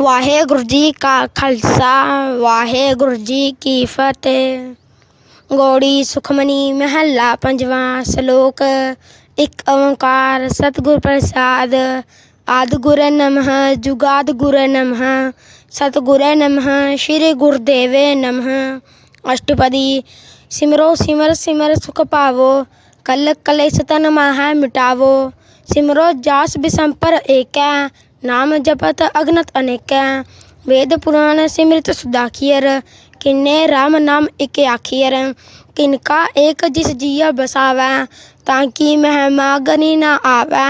ਵਾਹਿਗੁਰੂ ਜੀ ਕਾ ਖਾਲਸਾ ਵਾਹਿਗੁਰੂ ਜੀ ਕੀ ਫਤਿਹ ਗੋੜੀ ਸੁਖਮਨੀ ਮਹੱਲਾ ਪੰਜਵਾਂ ਸ਼ਲੋਕ ਇੱਕ ਓੰਕਾਰ ਸਤਿਗੁਰ ਪ੍ਰਸਾਦ ਆਦ ਗੁਰ ਨਮః ਜੁਗਾਦ ਗੁਰ ਨਮః ਸਤਿਗੁਰ ਨਮః ਸ੍ਰੀ ਗੁਰਦੇਵੇ ਨਮঃ ਅਸ਼ਟਪਦੀ ਸਿਮਰੋ ਸਿਮਰ ਸਿਮਰ ਸੁਖ ਪਾਵੋ ਕਲ ਕਲੇਸ਼ ਤਨ ਮਾਹ ਮਿਟਾਵੋ ਸਿਮਰੋ ਜਾਸ ਬਿਸੰਪਰ ਏਕੈ नाम जपत अगनत अनेक। वेद पुराण सिमृत सुदाखियर किन्ने राम नाम इक आखियर। किनका एक जिस जिया बसावै, ताकि महिमा गनी न आवै।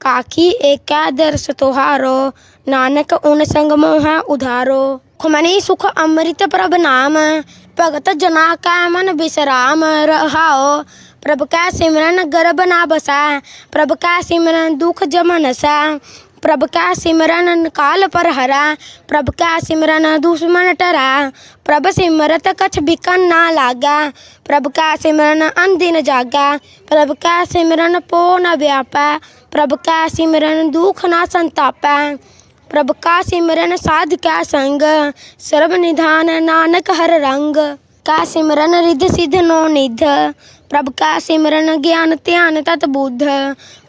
काकी एक दर्श तुहारो, नानक उन संग मोह उधारो। खुमनी सुख अमृत प्रभ नाम, भगत जना कै मन विश्राम रहाओ। प्रभ कै सिमरन गर्भ ना बसै, प्रभ कै सिमरन दुख जमन सै। प्रभ का सिमरन काल पर हरा प्रभ का सिमरन दुश्मन टरा। प्रभ सिमरत कछ बिकन ना लागा प्रभ का सिमरन अनदिन जागा। प्रभ का सिमरन पो न व्यापा प्रभ का सिमरन दुख न संतापा। प्रभ का सिमरन साध का संग सर्व निधान नानक हर रंग। का सिमरन रिध सिद्ध नो निध प्रभ का सिमरन, ज्ञान, ध्यान तत् बुद्ध।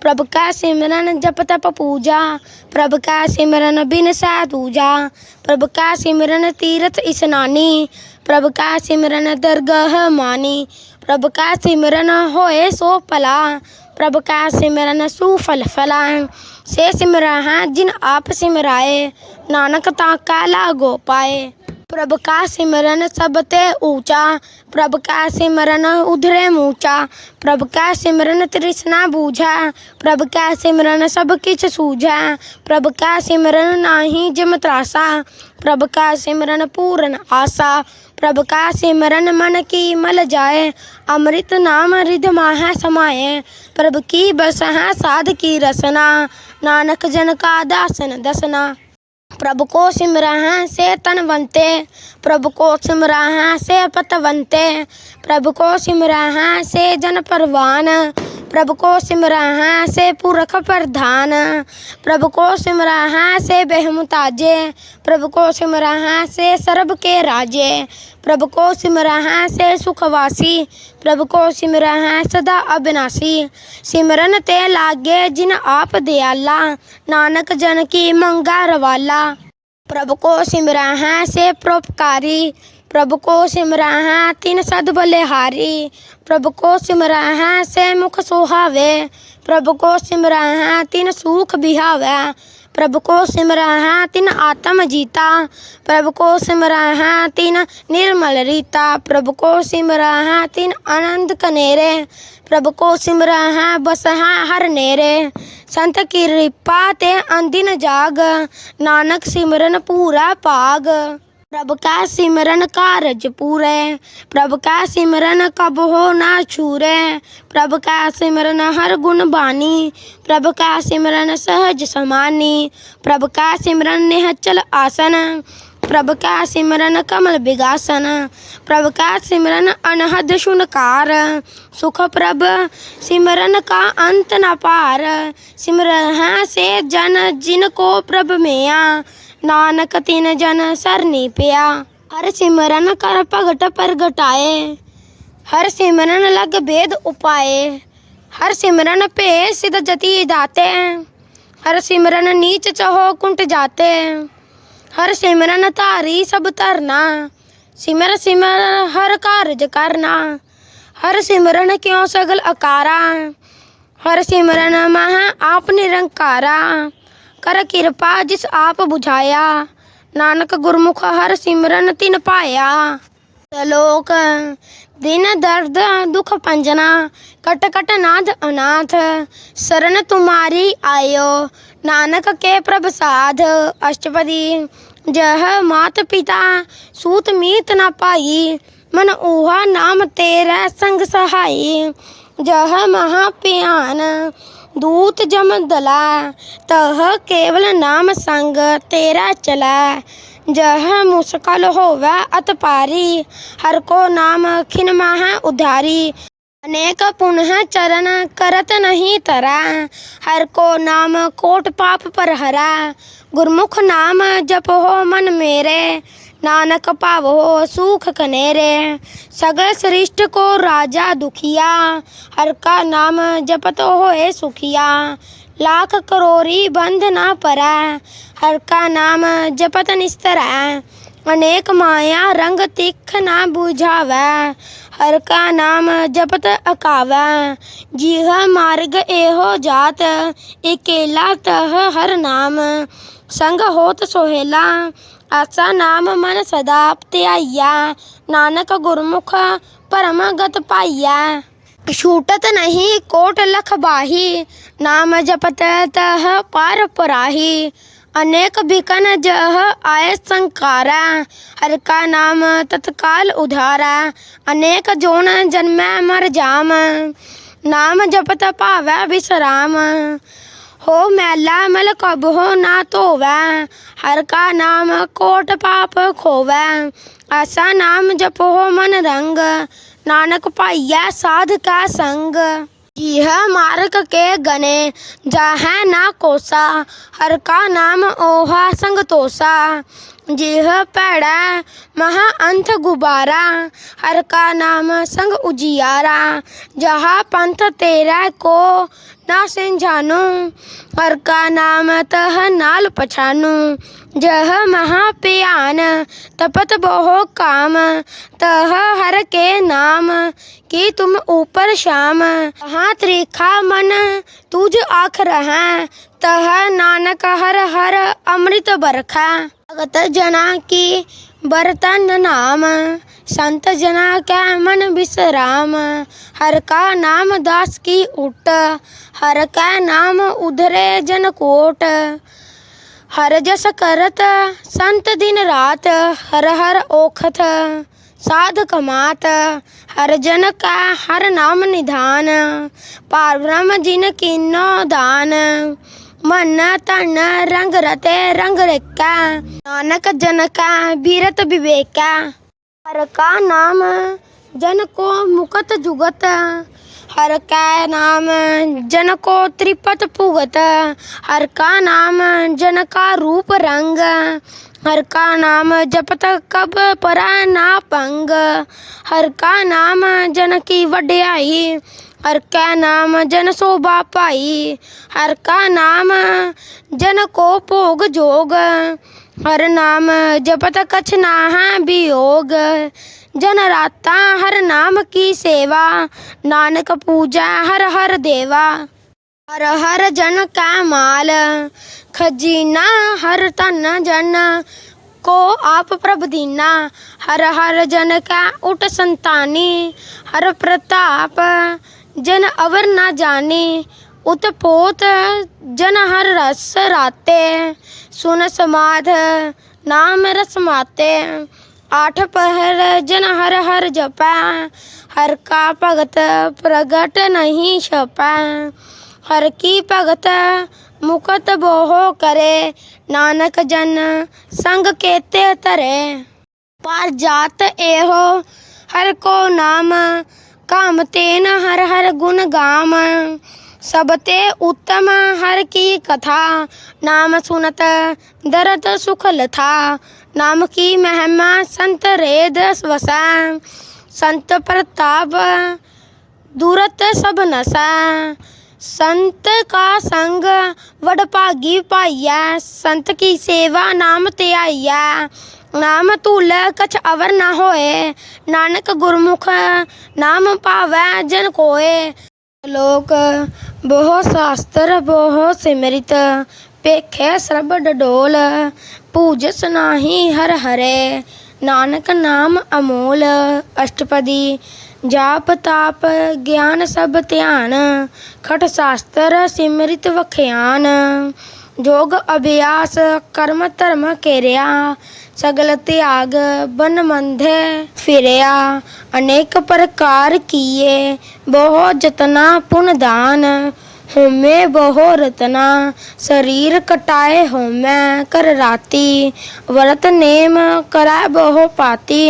प्रभ का सिमरन, जप तप पूजा। प्रभ का सिमरन, बिन साधूजा। प्रभ का सिमरन, तीर्थ स्नानी। प्रभ का सिमरन, दरगह मानी। प्रभ का सिमरन, होए सो पला प्रभ का सिमरन, सुफल फला। से सिमरा जिन आप सिमराए। नानक काला गोपाए पाए। प्रभ का सिमरन सब ते ऊँचा, प्रभ का सिमरन उधरे मूचा प्रभ का सिमरन तृष्णा बूझा, प्रभ का सिमरन सब किछ सूझा, प्रभ का सिमरन नाही जिम त्रासा, प्रभ का सिमरन पूर्ण आशा प्रभ का सिमरन मन की मल जाए, अमृत नाम रिध माह समाये, प्रभ की बस है साध की रसना, नानक जन का दासन दसना। प्रभ को सिमरह से तनवंते प्रभु को सिमरह से पतवंते प्रभु को सिमरह से जन परवान। प्रभु को सिमरह से पुरख प्रधान। प्रभु को सिमरह से बेहमुताजे प्रभु को सिमरह से सर्ब के राजे। प्रभु को सिमरह से सुखवासी। प्रभु को सिमरह सदा अविनाशी। सिमरन ते लागे जिन आप दयाला। नानक जन की मंगा रवाला। प्रभु को सिमरह से परोपकारी। प्रभु को सिमराह, तीन सद बलिहारी प्रभु को सिमराह, से मुख सुहावे। प्रभु को सिमराह, तीन सुख बिहावे। प्रभु को सिमराह, तीन आत्म जीता। प्रभु को सिमराह, तीन निर्मल रीता। प्रभु को सिमराह, तीन आनंद कनेरे। प्रभु को सिमराह, बसहा हर नेरे। संत की रिपा ते अंदिन जाग, नानक सिमरन पूरा पाग। प्रभु का सिमरन कारज पूरे। प्रभु का सिमरन कब हो ना छूरे। प्रभु का सिमरन हर गुण बानी। प्रभु का सिमरन सहज समानी। प्रभु का सिमरन निहचल आसन। प्रभु का सिमरन कमल बिगासन। प्रभु का सिमरन अनहद शुनकार सुख प्रभ, सिमरन का अंत न पार। सिमरन से जन जिनको प्रभ मेया। नानक तिन जन सरनी पिया। हर सिमरन कर भगट परगटाए। हर सिमरन लग भेद उपाए। हर सिमरन पे सिद्ध जति दाते। हर सिमरन नीच चहो कुंट जाते। हर सिमरन धारी सब धरना सिमर सिमर हर कारज करना। हर सिमरन क्यों सगल अकारा। हर सिमरन मह आप निरंकारा। कर किरपा जिस आप बुझाया नानक गुरमुख हर सिमरन तिन पाया लोक दिन दर्द दुख पंजना कट कट नाथ अनाथ शरण तुम्हारी आयो नानक के प्रभसाध अष्टपदी जह मात पिता सूत मीत न पाई मन ऊहा नाम तेरा संग सहाई जह महा पियान दूत जम दला तह केवल नाम संग तेरा चला जह मुस्कल होवे अत पारी हर को नाम खिन मह उधारी अनेक पुनः चरण करत नहीं तरा हर को नाम कोट पाप पर हरा गुरमुख नाम जप हो मन मेरे नानक पाव हो सुख कनेरे। सगल सृष्ट को राजा दुखिया। हर का नाम जपत होए सुखिया। लाख करोरी बंध ना परा। हर का नाम जपत निस्तरा। अनेक माया रंग तिख ना बुझावै। हर का नाम जपत अकावै। जीह मार्ग एहो जात इकेला तह हर नाम। संग होत सोहेला आसा नाम मन सदा ಸದಾಪ್ತೆ नानक गुरमुख परम गत ಪಾಯ್ಯ छूटत नहीं कोट लख बाही, नाम जपत तह पार पराही। अनेक बिकन जह आय संकारा। हर का नाम तत्काल उधारा। अनेक जोन जन्म मर जाम। नाम जपत पावै विश्राम। हो मैला मल कब हो ना धोवै, हर का नाम कोट पाप खोवै। ऐसा नाम जपो मन रंग, नानक पाइया साध का संग। यह मार्ग के गने, जाह ना कोसा, हर का नाम ओहा संग तोसा। जिह पैड़ा, महा अंत गुबारा, हर का नाम संग उजियारा। जहाँ पंथ तेरा को ना सिंझानू हर का नाम तह नाल पछानू। जह महाप्यान, तपत बहु काम। तह हर के नाम, कि तुम ऊपर श्याम हाँ त्रिखा मन, तुझ आख रहा। तह नानक हर हर अमृत बरखा। भगत जना की बर्तन नाम संत जना का मन विश्राम हर का नाम दास की उट हर का नाम उधरे जन कोट हर जस करत संत दिन रात हर हर ओखत साध कमात हर जन का हर नाम निधान पार ब्रह्म जिन किन्नो दान मन तन रंग रते रंग रेका नानक जन का बीरत विवेका हर का नाम जन को मुकत जुगत हर का नाम जन को त्रिपत भुगत हर का नाम जन का रूप रंग हर का नाम जपत कब परा ना पंग हर का नाम जन की वड्याई हर का नाम जन शोभा पाई हर का नाम जन को भोग जोग हर नाम जपत कछ नाहा वियोग जन राता हर नाम की सेवा नानक पूजा हर हर देवा हर हर जन का माल खजीना हर तन जन को आप प्रभ दीना हर हर जन का उठ संतानी हर प्रताप जन अवर ना जाने उत पोत जन हर रस राते सुन समाध नाम रस माते आठ पहर जन हर हर जपा हर का भगत प्रगट नहीं छपा हर की भगत मुकत बोहो करे नानक जन संग केते तरे पर जात एहो हर को नाम काम तेन हर हर गुण गाम। सबते उत्तम हर की कथा। नाम सुनत दरत सुख था नाम की महिमा संत रेद वसा संत प्रताप दूरत सब नशा संत का संग वडभागी पाइया। संत की सेवा नाम त्याइया ਨਾਮ ਧੂਲ ਕਛ ਅਵਰ ਨਾ ਹੋਏ, ਨਾਨਕ ਗੁਰਮੁਖ ਨਾਮ ਭਾਵੈ ਜਨ ਕੋਏ। ਲੋਕ ਬਹੁ ਸਾਸਤਰ ਬਹੁ ਸਿਮਰਿਤ ਪੇਖੇ ਸਰਬ ਡਡੋਲ ਪੂਜਸ ਸੁਨਾਹੀ ਹਰ ਹਰੇ। ਨਾਨਕ ਨਾਮ ਅਮੋਲ, ਅਸ਼ਟਪਦੀ ਜਾਪ ਤਾਪ ਗਿਆਨ ਸਭ ਧਿਆਨ, ਖਟ ਸਾਸਤਰ ਸਿਮਰਿਤ ਵਖਿਆਨ। ਯੋਗ ਅਭਿਆਸ ਕਰਮ ਧਰਮ ਕੇਰਿਆ, ਸਗਲ ਤਿਆਗ ਬਨ ਮੰਧੇ ਫਿਰਿਆ। ਅਨੇਕ ਪ੍ਰਕਾਰ ਕੀਏ, ਬਹੁ ਜਤਨਾ ਪੁਨ ਦਾਨ। ਹੋਮੇ ਬਹੁ ਰਤਨਾ, ਸਰੀਰ ਕਟਾਏ ਹੋਮੈ ਕਰ ਰਾਤੀ। ਵਰਤ ਨੇਮ ਕਰੈ ਬਹੁ ਪਾਤੀ,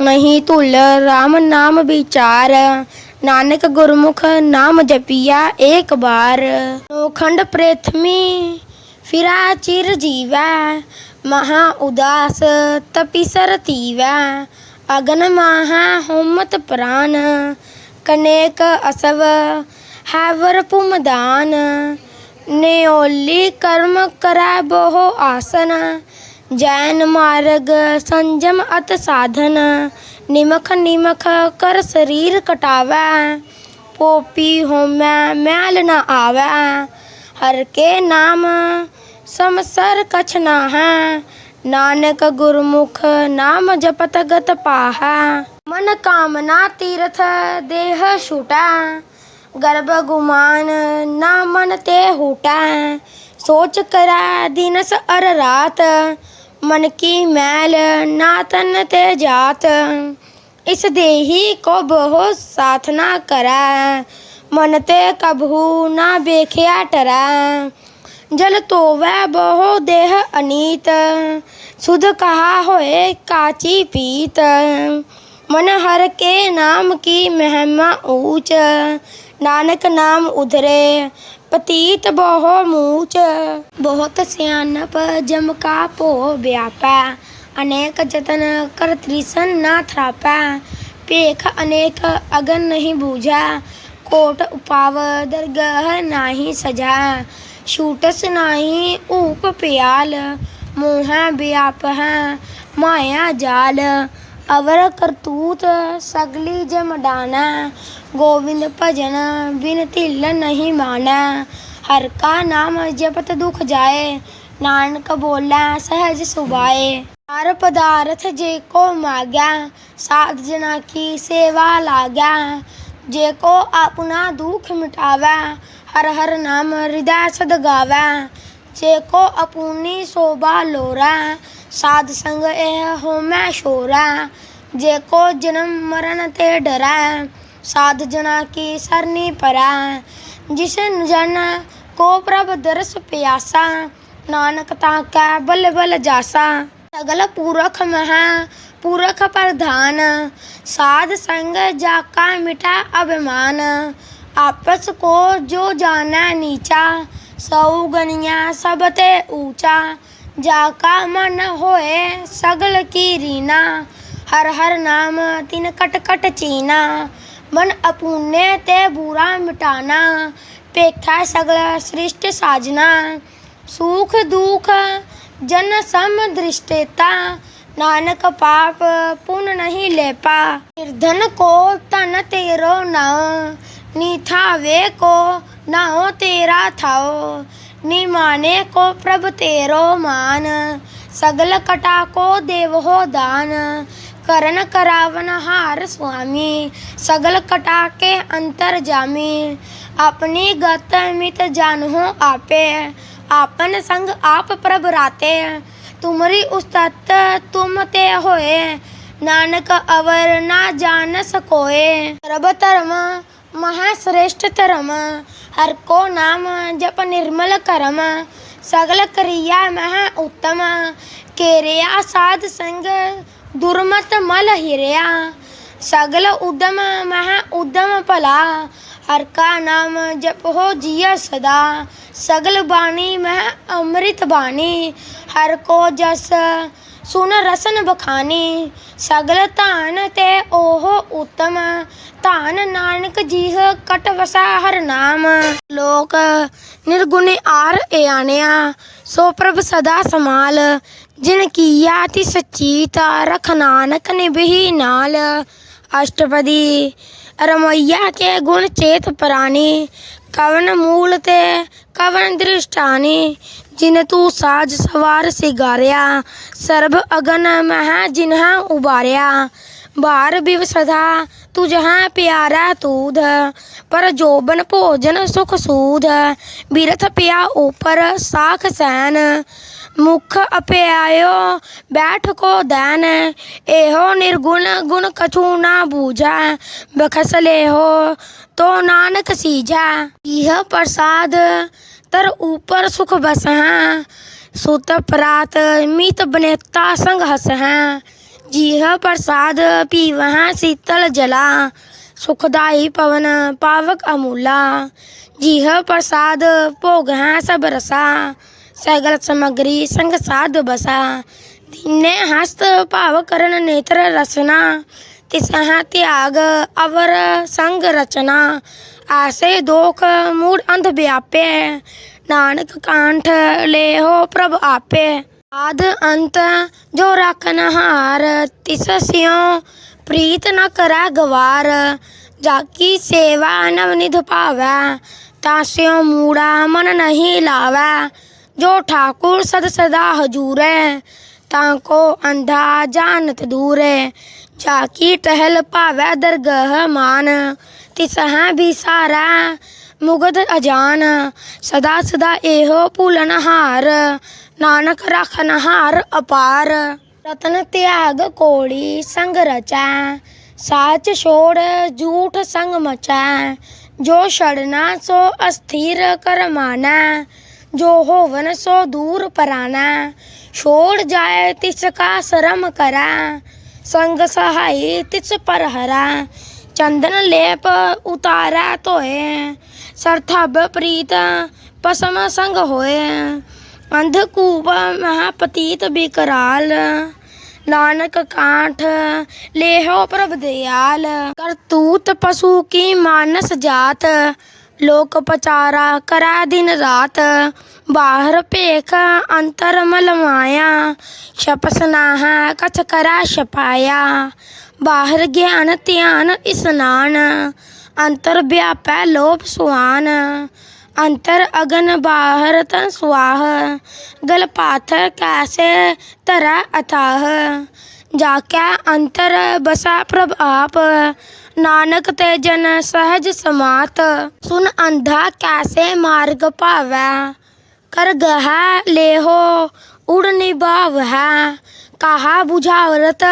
ਨਹੀਂ ਧੁਲ RAM ਨਾਮ ਵਿਚਾਰ। ਨਾਨਕ ਗੁਰਮੁਖ ਨਾਮ ਜਪਿਆ ਏਕ ਬਾਰ ਨੋਖੰਡ ਪ੍ਰੇਥਮੀ फिरा चिर जीवै महा उदास तपि सर तीवै अगन माहा होमत प्राण कनेक असव हैवर पुमदान ਨਿਓਲੀ ਕਰਮ ਕਰੈ ਬੋਹ ਆਸਨ, ਜੈਨ ਮਾਰਗ ਸੰਜਮ ਅਤ ਸਾਧਨ। ਨਿਮਖ ਨਿਮਖ ਕਰ ਸਰੀਰ ਕਟਾਵੈ, ਪੋਪੀ ਹੋਮੈ ਮੈਲ ਨ ਆਵੈ। ਹਰ ਕੇ ਨਾਮ समसर कछ नाहा। नानक गुरमुख नाम जपत गत पाहा। मन कामना तीर्थ देह छूटा। गर्भ गुमान ना मन ते हुटा। सोच करा दिनस अर रात। मन की मैल ना तन ते जात। इस देही को बहु साथना करा। मन ते कभू ना बेखिया टरा। जल तो वह बहो देह अनीत। सुध कहा होए काची पीत। मन हर के नाम की महिमा ऊंच। नानक नाम उधरे, पतीत बहो मूच। बहुत सियानप जम का पो व्यापा अनेक जतन कर त्रिसन ना थ्रापा पेख अनेक अगन नहीं बूझा, कोट उपाव दरगह नाही सजा। ਛੂਟਸ ਨਾਹੀ ਊਪ ਪਿਆਲ, ਮੋਹੈ ਵਿਆਪ ਹੈ, ਮਾਇਆ ਜਾਲ। ਅਵਰ ਕਰਤੂਤ ਸਗਲੀ ਜਮਡਾਨਾ ਗੋਵਿੰਦ ਭਜਨ ਬਿਨ ਢਿੱਲ ਨਹੀਂ ਮਾਨਾ। ਹਰ ਕਾ ਨਾਮ ਜਪਤ ਦੁਖ ਜਾਏ, ਨਾਨਕ ਬੋਲੇ ਸਹਿਜ ਸੁਭਾਏ। ਹਰ ਪਦਾਰਥ ਜੇ ਕੋ ਮਾਗਿਆ, ਸਾਧ ਜਨਾ ਕੀ ਸੇਵਾ ਲਾਗਿਆ। ਜੇ ਕੋ ਆਪਣਾ ਦੁਖ ਮਿਟਾਵੈ हर हर नाम हृदय सद गावै जेको अपूनी शोभा लोरै साध संग एह होमै शोरै जेको जन्म मरण ते डरै ਸਾਧ ਜਨਾ ਕੀ ਸਰਨੀ ਪਰੈ, ਜਿਸ ਜਨ ਕੋ ਪ੍ਰਭ ਦਰਸ ਪਿਆਸਾ, ਨਾਨਕ ਤਾਂ ਕੈ ਬਲ ਬਲ ਜਾਸਾ। ਸਗਲ ਪੂਰਖ ਮਹਾ, ਪੂਰਖ ਪ੍ਰਧਾਨ, ਸਾਧ ਸੰਗ ਜਾ ਕਾ ਮਿਟਾ ਅਭਿਮਾਨ आपस को जो जाना नीचा, सऊ गनिया सब ते ऊँचा। जाका मन होए सगल की रीना, हर हर नाम तिन कट कट चीना। मन अपूने ते बुरा मिटाना, पेखा सगल सृष्ट साजना। सुख दुख जन सम दृष्टेता, नानक पाप पुन नहीं लेपा। निर्धन को तन तेरो नाम ਨੀ ਥਾਵੇ ਕੋ ਨਾਉ ਤੇਰਾ ਥਾਉ ਨੀ ਮਾਨੇ ਕੋ ਪ੍ਰਭ ਤੇરો ਮਾਨ, ਸਗਲ ਕਟਾ ਕੋ ਦੇਵੋ ਦਾਨ, ਕਰਨ ਕਰਾਵਨ ਹਾਰ ਸੁਆਮੀ, ਸਗਲ ਕਟਾ ਕੇ ਅੰਤਰ ਜਾਮੀ, ਆਪਣੀ ਗਤ ਮਿਤ ਜਾਣਹੁ ਆਪੇ, ਆਪਨ ਸੰਗ ਆਪ ਪ੍ਰਭ ਰਾਤੇ, ਤੁਮਰੀ ਉਸਤਤ ਤੁਮ ਤੇ ਹੋਏ, ਨਾਨਕ ਅਵਰ ਨਾ ਜਾਣ ਸਕੋਏ ਸਰਬ ਧਰਮ महाश्रेष्ठ धर्म हर को नाम जप निर्मल करम। सगल क्रिया मह उत्तम, केरिया साध संग दुर्मत मल हिरया। सगल उदम मह उदम भला ਹਰ ਕਾ ਨਾਮ ਜਪੋ ਜੀਆ ਸਦਾ, ਸਗਲ ਬਾਣੀ ਮੈਂ ਅੰਮ੍ਰਿਤ ਬਾਣੀ। ਹਰ ਕੋ ਜਸ ਸੁਨ ਰਸਨ ਬਖਾਨੀ, ਸਗਲ ਧਾਨ ਤੇ ਉਹ ਉਤਮ। ਧਾਨ ਨਾਨਕ ਜੀਹ ਕਟ ਵਸਾ ਹਰ ਨਾਮ। ਲੋਕ ਨਿਰਗੁਣ ਆਰ ਇਆਣਿਆ, ਸੋ ਪ੍ਰਭ ਸਦਾ ਸਮਾਲ। ਜਿਨ ਕੀਆ ਤੀ ਸਚੀਤਾ ਰਖ ਨਾਨਕ ਨਿਭੀ ਨਾਲ। ਅਸ਼ਟਪਦੀ रमैया के गुण चेत प्राणी, कवन मूल ते कवन दृष्टानी, जिन तू साज सवार सिगारिया, सर्व अगन मह जिन्हा उबारिया। बार बिव तू जहाँ प्यारा तूध, पर जोबन भोजन सुख सूध, बिरथ पिया ऊपर साख सैन। मुख अप्यायो, बैठ को दैन। एहो निर्गुण, गुण कछु ना बूझा। बखस ले हो तो नानक सीझा। यह प्रसाद, तर ऊपर सुख बस हैं सुत प्रात, मित बनेता संग हस हैं जीह प्रसाद पीव शीतल जला। सुखदाई पवन, पावक अमूला। जीह प्रसाद भोग हैं सब रसा। ਸਗਲ ਸਮਗਰੀ ਸੰਗ ਸਾਧ ਬਸਾ। ਦੀਨੇ ਹਸਤ ਭਾਵ ਕਰਨ ਨੇਤਰ ਰਸਨਾ। ਤਿਸਹ ਤਿਆਗ ਅਵਰ ਸੰਗ ਰਚਨਾ। ਆਸੇ ਦੋਖ ਮੂੜ ਅੰਧ ਵਿਆਪੇ। ਨਾਨਕ ਕਾਂਠ ਲੇਹੋ ਪ੍ਰਭ ਆਪੇ। ਆਦ ਅੰਤ ਜੋ ਰਖਨ ਹਾਰ ਤਿਸ ਸਿਉ ਪ੍ਰੀਤ ਨ ਕਰੈ ਗਵਾਰ। ਜਾਕੀ ਸੇਵਾ ਨਵਨਿਧ ਭਾਵੈ, ਤਾਂ ਤਾਸਿਉ ਮੂੜਾ ਮਨ ਨਹੀਂ ਲਾਵੈ। जो ठाकुर सद सदा हजूर है ताको अंधा जानत दूर है जाकी टहल पावे दरगह मान तिसह भी सारा ਮੁਗਦ ਅਜਾਨ। ਸਦਾ ਸਦਾ ਇਹੋ ਭੁਲਨ ਹਾਰ, ਨਾਨਕ ਰਖਨ ਹਾਰ ਅਪਾਰ। ਰਤਨ ਤਿਆਗ ਕੋੜੀ ਸੰਗ ਰਚੈ, ਸਾਚ ਛੋੜ ਝੂਠ ਸੰਗ ਮਚੈ। ਜੋ ਛੜਨਾ ਸੋ ਅਸਥਿਰ ਕਰਮਾਨਾ जो होवन सो दूर पराना, छोड़ जाए तिसका शरम करा। संग सहाय तिस पर हरा, चंदन लेप उतारा तो है। सरथब प्रीत पसम संग होए अंधकूप महापतीत बिकराल। नानक कांठ लेहो प्रभ दयाल, करतूत पशु की मानस जात। ਲੋਕ ਪਚਾਰਾ ਕਰੈ ਦਿਨ ਰਾਤ, ਬਾਹਰ ਭੇਖ ਅੰਤਰ ਮਲ ਮਾਇਆ ਛਪਸ ਕਛ ਕਰੈ ਛਪਾਇਆ। ਬਾਹਰ ਗਿਆਨ ਧਿਆਨ ਇਸਨਾਨ, ਅੰਤਰ ਵਿਆਪੈ ਲੋਭ ਸੁਆਨ। ਅੰਤਰ ਅਗਨ ਬਾਹਰ ਤਨ ਸੁਆਹ, ਗਲ ਪਾਥਰ ਕੈਸੇ ਧਰੈ ਅਥਾਹ। जाके अंतर बसा प्रभाप नानक ते जन सहज समात। सुन अंधा कैसे मार्ग पावे, कर गह लेहो उड़ निभाव। है कहा बुझा औरत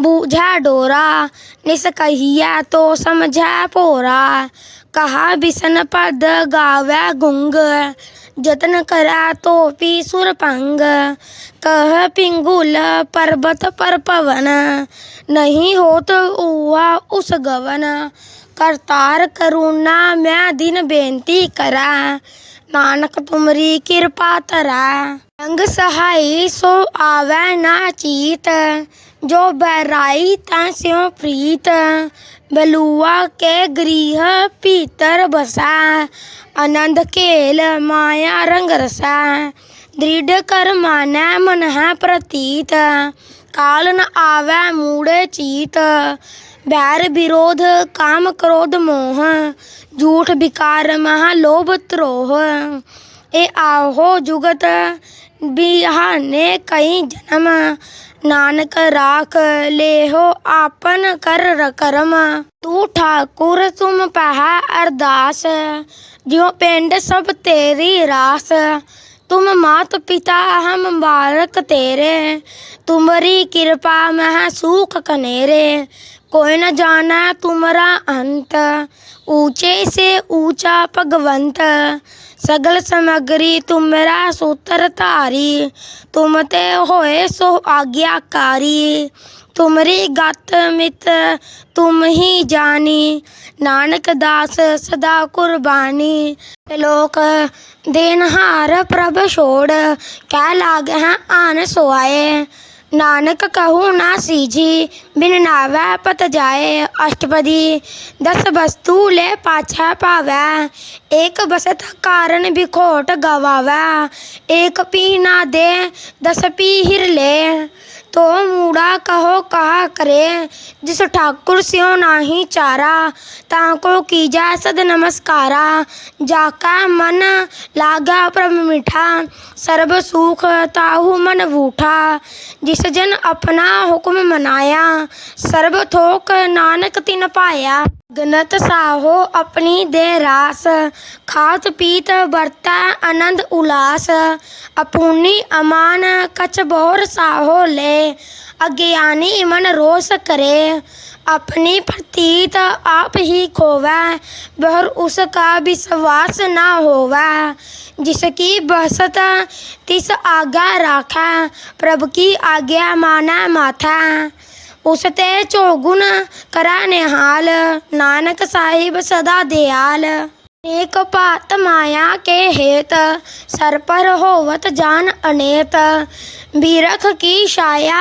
बुझा डोरा निस कहिया तो समझा पोरा। कहा बिसन पद गावे गुंग, जतन करा तो पी सुरपंग कह पिंगुल पर्वत पर पवन, नहीं हो तो उवा उस गवन। करतार करुणा मैं दिन बेनती करा। नानक तुमरी कृपा तरा रंग सहाय सो आवे ना चीत। जो बहराई त्यो प्रीत। बलुआ के गृह पीतर बसा। आनंद खेल माया रंग रसा। दृढकर्मणा मनः प्रतीत काल न आवै मूढ चीत बैर विरोध काम क्रोध मोह ਝੂਠ ਵਿਕਾਰ ਮਹਾ ਲੋਭ ਤ੍ਰੋਹ ਇਹ ਆਹੋ ਜੁਗਤ ਬਿਹਾਨੇ ਕਈ ਜਨਮ, ਨਾਨਕ ਰਾਖ ਲੇਹੋ ਆਪਨ ਕਰ ਕਰਮ ਤੂੰ ਠਾਕੁਰ ਤੁਮ ਪਹਾ ਅਰਦਾਸ, ਜਿਉ ਪਿੰਡ ਸਭ ਤੇਰੀ ਰਾਸ। तुम मात पिता हम बालक तेरे हैं। तुम्हारी कृपा में सुख कनेरे कोई न जाना तुम्हारा अंत। ऊँचे से ऊँचा भगवंत। सगल समग्री तुमरा सूत्र धारी तुम ते होए सो आज्ञाकारी। तुमरी गत मित तुम ही जानी। नानक दास सदा कुर्बानी। लोक देनहार प्रभ छोड़ कह लाग हैं आन सोआए नानक कहु ना सीझी, बिन नावै पत जाए अष्टपदी। दस वस्तु ले पाछै पावै, एक बसत कारण बिखोट गवावै। एक पी ना दे, दस पी हिर ले। तो मुड़ा कहो, कहा करे? जिस ठाकुर स्यो नाही चारा, ताको कीजा सद नमस्कारा। जाका मन लागा प्रभ मिठा सर्व सुख ताहु मन बूठा। जिस जन अपना हुक्म मनाया सर्व थोक नानक तिन पाया। गणत साहो अपनी दे रास। खात पीत बरता आनंद उलास। अपूनी अमान कछ बोर साहो ले। अज्ञानी मन रोष करे। अपनी प्रतीत आप ही खोवा। बहर उसका विश्वास न होवा। जिसकी बसत तिस आज्ञा राख। प्रभु की आज्ञा माना माथा। ਉਸ ਤੇ ਚੌਗੁਣ ਕਰਾ ਨਿਹਾਲ ਨਾਨਕ ਸਾਹਿਬ ਸਦਾ ਦਿਆਲ। नेकपात माया के हेत सर पर होवत जान अनेत। बीरख की छाया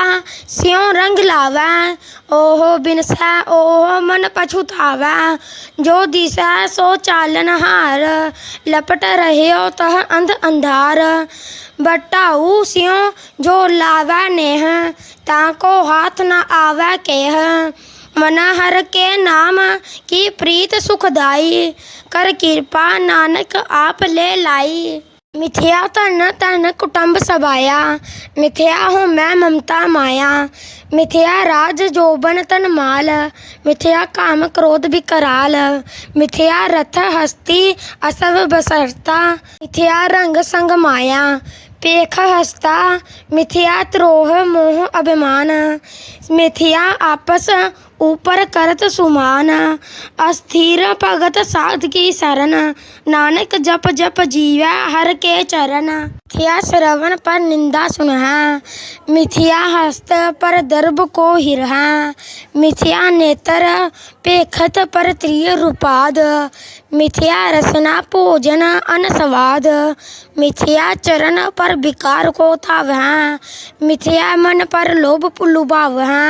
स्यों रंग लावै, ओहो बिनसै, ओह मन पछुतावै। जो दिशा सो चालन हार, लपट रह्यो तह अंध अंधार। बटाऊ स्यो जो लावै नेह ताको हाथ न आवै केह। मनाहर के नाम की प्रीत सुखदाई। कर कृपा नानक आप ले लाई। मिथ्या तन तन कुटुंब सबाया मिथ्या हूँ मैं ममता माया। मिथ्या राज जोबन तन माल। मिथ्या काम क्रोध विकराल मिथ्या रथ हस्ती असव बसरता। मिथ्या रंग संग माया। पेख हस्ता। मिथ्या त्रोह मोह अभिमान। मिथ्या आपस ऊपर करत सुमान, अस्थिर भगत साध की शरण। नानक जप जप जीवै हर के चरण। मिथ्या श्रवण पर निंदा सुनहा, मिथ्या हस्त पर दर्भ को हिरहा। मिथ्या नेत्र पेखत पर त्रिय रूपाद। मिथ्या रसना भोजन अनस्वाद। मिथ्या चरण पर विकार को थावहा। मिथ्या मन पर लोभ लुभावहा।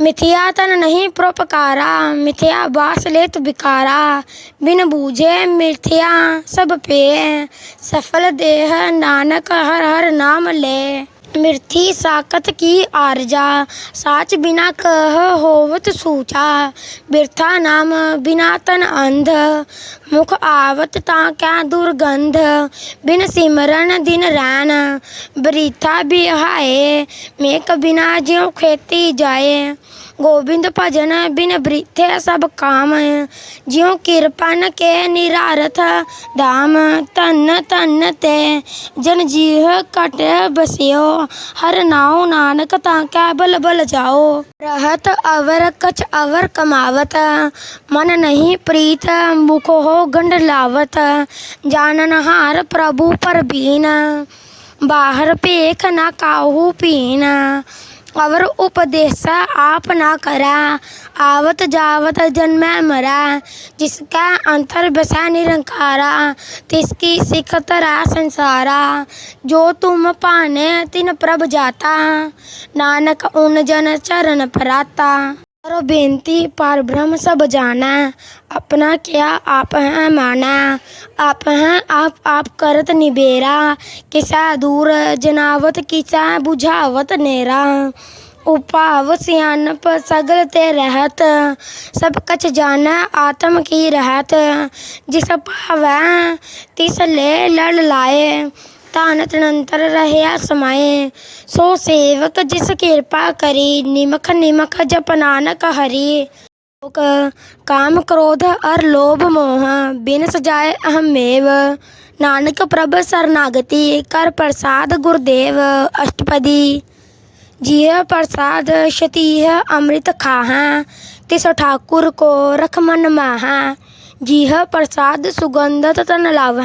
मिथ्या तन नहीं प्रोपकारा, मिथिया बास लेत बिकारा। बिन बूझे मिथ्या सब पे, सफल देह नानक हर हर नाम ले। मिर्थी साकत की आरजा। साच बिना कह होवत सूचा। बिरथा नाम बिना तन अंध। मुख आवत ता क्या दुर्गंध। बिन सिमरन दिन रैन। बरीथा बिहाए। मेक बिना ज्यो खेती जाए। गोविंद भजन बिन बृथे सब काम। ज्यों किरपन के निरारथ धाम धन धन ते जन जीह कट बस्यो। हर नाव नानक ताकै बल बल जाओ। रहत अवर कछ अवर कमावत, मन नहीं प्रीत मुख हो गंड लावत। जानन हार प्रभु पर बीन, बाहर पेख ना काहू पीन। अवर उपदेश आप ना करा। आवत जावत जन्म मरा। जिसका अंतर बसा निरंकारा, तिसकी सिख तरा संसारा। जो तुम पाने, तिन प्रभ जाता। नानक उन जन चरण पराता। करो बेनती पर ब्रह्म सब जाना। अपना क्या आप हैं माना। आप हैं, आप आप करत निबेरा। किसा दूर जनावत, किसा बुझावत नेरा। उपाव सियानप, सगल ते रहत। सब कछ जाना, आत्म की रहत। जिस पावै, तिस ले लड़ लाए। ਤਾਨ ਤਨੰਤਰ ਰਹਿਆ सो सेवक जिस कृपा करी, निमख निमख जप नानक ਨਾਨਕ काम क्रोध अर लोभ मोह, बिन सजाए अहमेव। नानक प्रभ शरणागति, कर प्रसाद गुरुदेव अष्टपदी। जिय प्रसाद क्षतिह अमृत खाहा, तिस ठाकुर को रख मन माह। जिह प्रसाद सुगंधत तन लाभ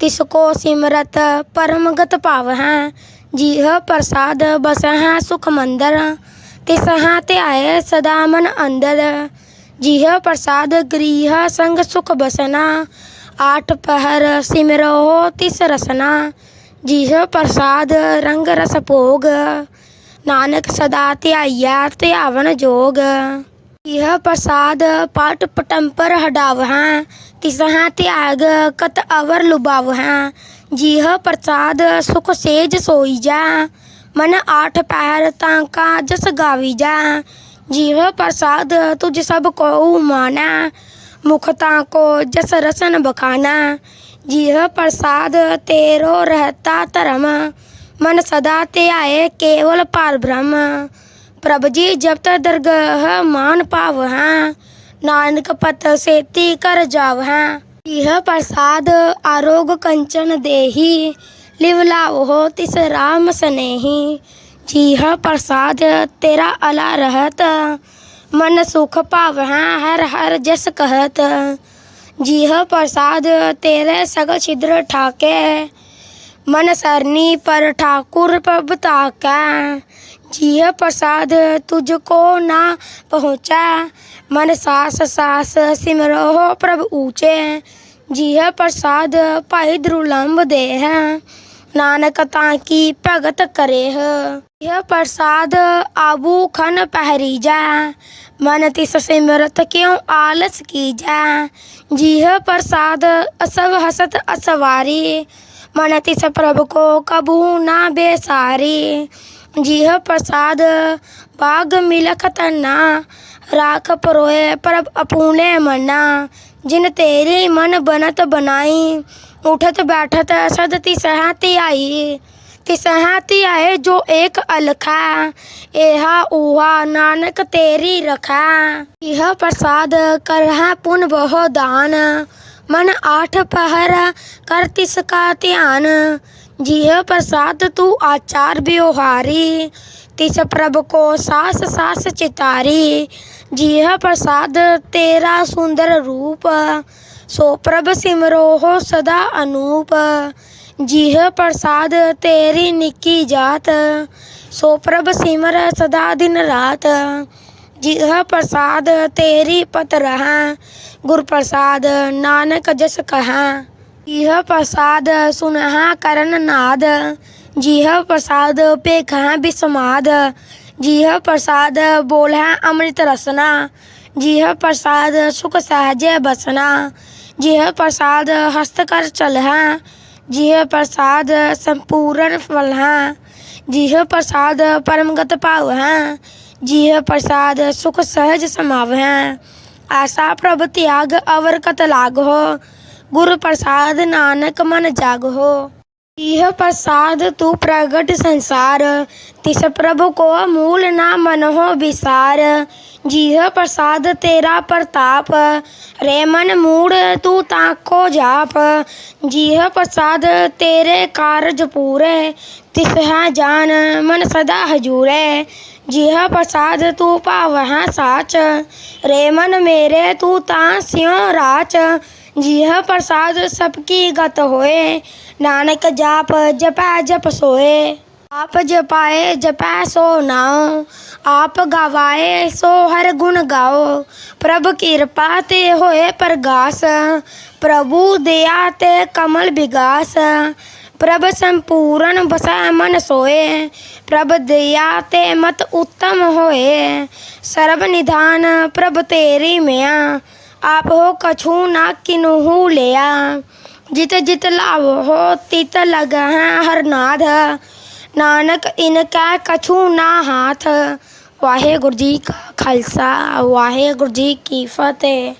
तिसको सिमरत परमगत पावहैं जिह प्रसाद बसहैं सुख मंदर। तिसहाँ ते आए सदा मन अंदर। जिह प्रसाद गृह संग सुख बसना। आठ पहर सिमरो तिस रसना। जिह प्रसाद रंग रस भोग। नानक सदा ध्याया ध्यावन जोग। यह प्रसाद पाट पटम्पर हडावहाँ तिसहाँ त्याग कत अवर लुबावहाँ जिह प्रसाद सुख सेज सोई जा। मन आठ पैर तांका जस गावी जा। जिह प्रसाद तुझ सबको माना। मुख ताको जस रसन बखाना। जिह प्रसाद तेरो रहता धर्म। मन सदा त्याय केवल पार ब्रह्म। प्रभ जी जब तक दरगाह मान पाव हैं, नानक पत सेती कर जाव हैं। यह प्रसाद आरोग कंचन देही लिवलाव हो तिस राम स्नेही। जी प्रसाद तेरा अला रहत, मन सुख पाव हैं, हर हर जस कहत। जी प्रसाद तेरे सगल छिद्र ठाके, मन सरनी पर ठाकुर पब ताकै। जिया प्रसाद तुझको ना पहुँचा। मन सास सास सिमरो प्रभु ऊँचे जिया प्रसाद भाई द्रुलम्ब दे है। नानक ताकी भगत करे यह प्रसाद आबू खन पहरी जा। मन तिस सिमरत क्यों आलस की जा। जिह प्रसाद असव हसत असवारी। मन तिस प्रभु को कबू ना बेसारी। जीह प्रसाद बाग मिलखत ना, राख परोए पर अपूने मना। जिन तेरी मन बनत बनाई, उठत बैठत सद तिसहाती आई तिसहाती आए जो एक अलखा, एहा उहा नानक तेरी रखा। यह प्रसाद करहा पुन बहु दान, मन आठ पहर कर तिसका ध्यान। जिह प्रसाद तू आचार व्यवहारी तिस प्रभ को सास सास चितारी। जिह प्रसाद तेरा सुंदर रूप, सो प्रभ सिमरो हो सदा अनूप। जिह प्रसाद तेरी निकी जात, सो प्रभ सिमर सदा दिन रात। जिह प्रसाद तेरी पत रहा गुर प्रसाद नानक जस कहा। यह प्रसाद सुनहा करन नाद, जिह प्रसाद पेखा बिसमाद, जिह प्रसाद बोलहा अमृत रसना, जिह प्रसाद सुख सहज बसना, जिह प्रसाद हस्त कर चलहा, जिह प्रसाद संपूर्ण फलहा, जिह प्रसाद परमगत पावहा, जिह प्रसाद सुख सहज समावहा। आशा प्रभ त्याग अवर कत लाग हो गुरु प्रसाद नानक मन जाग हो यह प्रसाद तू प्रगट संसार, तिस प्रभु को मूल ना मन हो विसार। जिह प्रसाद तेरा प्रताप, रे मन मूड तू ताको जाप। जिह प्रसाद तेरे कारज पूरे, तिस है जान मन सदा हजूरे। जिह प्रसाद तू पावह साच, रे मन मेरे तू ता स्यों राच। जिह प्रसाद सबकी गत होए, नानक जाप जपै जप सोए। आप जपाए, जपै सो नाओ, आप गवाए सो हर गुण गाओ। प्रभ कृपा ते होए प्रगास, प्रभु दया ते कमल विगास। प्रभ संपूर्ण बसै मन सोए, प्रभ दया ते मत उत्तम होए। सर्व निधान प्रभ तेरी मैया आप हो कछु ना किन्हू लिया जित जित लाभ हो तित लग है हर नाथ ਨਾਨਕ ਇਨਕਾ ਕਛੂ ਨਾ ਹਾਥ ਵਾਹਿਗੁਰੂ ਜੀ ਕਾ ਖਾਲਸਾ ਵਾਹਿਗੁਰੂ ਜੀ ਕੀ ਫਤਿਹ